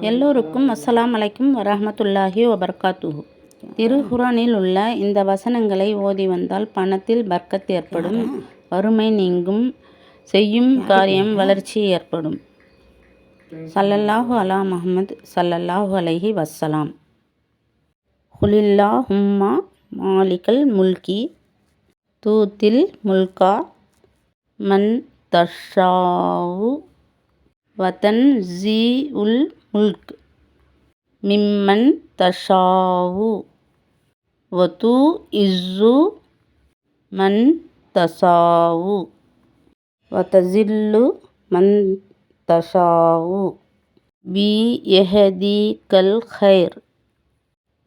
எல்லோருக்கும் அஸ்லாம் அலைக்கும் வரஹமத்துல்லாஹி வபரகாத்துஹு திருகுரானில் உள்ள இந்த வசனங்களை ஓதி வந்தால் பணத்தில் பர்க்கத் ஏற்படும். வறுமை நீங்கும் செய்யும் காரியம் வளர்ச்சி ஏற்படும். சல்லல்லாஹு அலா முஹம்மது சல்லல்லாஹு அலைஹி வஸ்ஸலாம். குலில்லாஹும்ம மாலிகல் முல்கி தூத்தில் முல்கா மன் தஷாவு வதன்ஸி உல் முல்க். மிம்மன் தஷாவு. வது இஸ்ஸு மன் தசாவு வதஸில்லு மன் தஷாவு. பி யஹதிகல் ஹைர்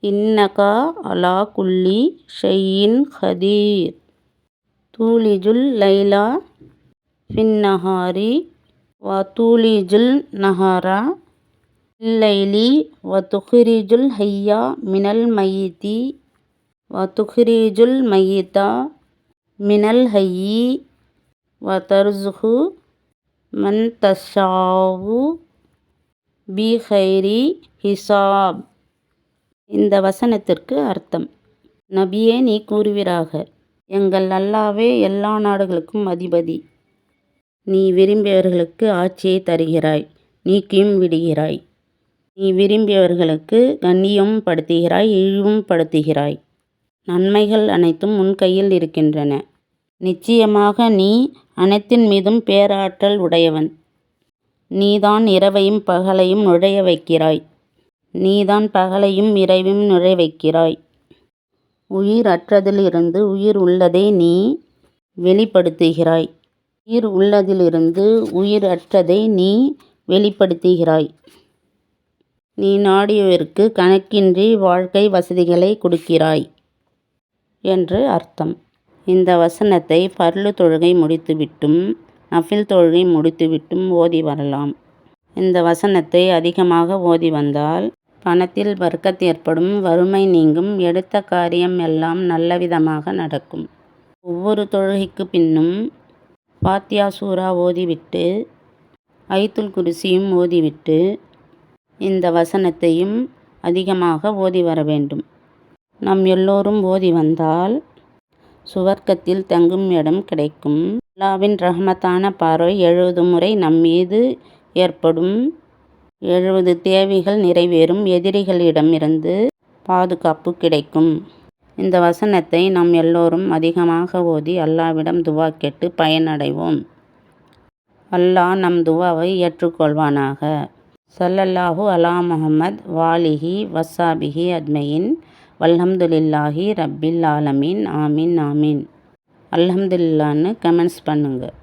இன்னகா அலா குல்லி ஷையின் ஹதீர். தூலிஜுல் லைலா ஃபின்னஹாரி வதூலிஜுல் நஹாரா இல்லைலி வதுக்ரிஜுல் ஹையா மினல் மயிதி வதுக்ரிஜுல் மயிதா மினல் ஹையி வதர்ஸுகு மன் தஷாவு பிஹைரி ஹிசாப். இந்த வசனத்திற்கு அர்த்தம். நபியே நீ கூறுவீராக எங்கள் அல்லாவே எல்லா நாடுகளுக்கும் அதிபதி. நீ விரும்பியவர்களுக்கு ஆட்சியை தருகிறாய் நீக்கியும் விடுகிறாய். நீ விரும்பியவர்களுக்கு கண்ணியம் படுத்துகிறாய் இழிவும் படுத்துகிறாய். நன்மைகள் அனைத்தும் உன் கையில் இருக்கின்றன. நிச்சயமாக நீ அனைத்தின் மீதும் பேராற்றல் உடையவன். நீதான் இரவையும் பகலையும் நுழைய வைக்கிறாய் நீதான் பகலையும் இரவையும் நுழைய வைக்கிறாய் உயிர் அற்றதிலிருந்து உயிர் உள்ளதை நீ வெளிப்படுத்துகிறாய். உயிர் உள்ளதிலிருந்து உயிர் அற்றதை நீ வெளிப்படுத்துகிறாய். நீ நாடியவருக்கு கணக்கின்றி வாழ்க்கை வசதிகளை கொடுக்கிறாய் என்று அர்த்தம். இந்த வசனத்தை பர்லு தொழுகை முடித்துவிட்டும் நஃபில் தொழுகை முடித்துவிட்டும் ஓதி வரலாம். இந்த வசனத்தை அதிகமாக ஓதி வந்தால் பணத்தில் வர்க்கத் ஏற்படும் வறுமை நீங்கும் எடுத்த காரியம் எல்லாம் நல்லவிதமாக நடக்கும். ஒவ்வொரு தொழுகைக்கு பின்னும் பாத்தியாசூரா ஓதிவிட்டு ஐத்துல் குருசியும் ஓதிவிட்டு இந்த வசனத்தையும் அதிகமாக ஓதி வர வேண்டும். நம் எல்லோரும் ஓதி வந்தால் சுவர்க்கத்தில் தங்கும் இடம் கிடைக்கும். அல்லாவின் ரஹ்மத்தான பார்வை எழுபது முறை நம் மீது ஏற்படும். எழுபது தேவைகள் நிறைவேறும் எதிரிகளிடமிருந்து பாதுகாப்பு கிடைக்கும். இந்த வசனத்தை நாம் எல்லோரும் அதிகமாக ஓதி அல்லாவிடம் துவா கேட்டு பயனடைவோம். அல்லாஹ் நம் துவாவை ஏற்றுக்கொள்வானாக. சல்லல்லாஹு அலா முஹம்மத் வாலிஹி வசாபிஹி அத்மையின் வல்ஹம்துலில்லாஹி ரப்பில் ஆலமீன். ஆமீன் ஆமீன். அல்ஹம்துல்லான்னு கமெண்ட்ஸ் பண்ணுங்கள்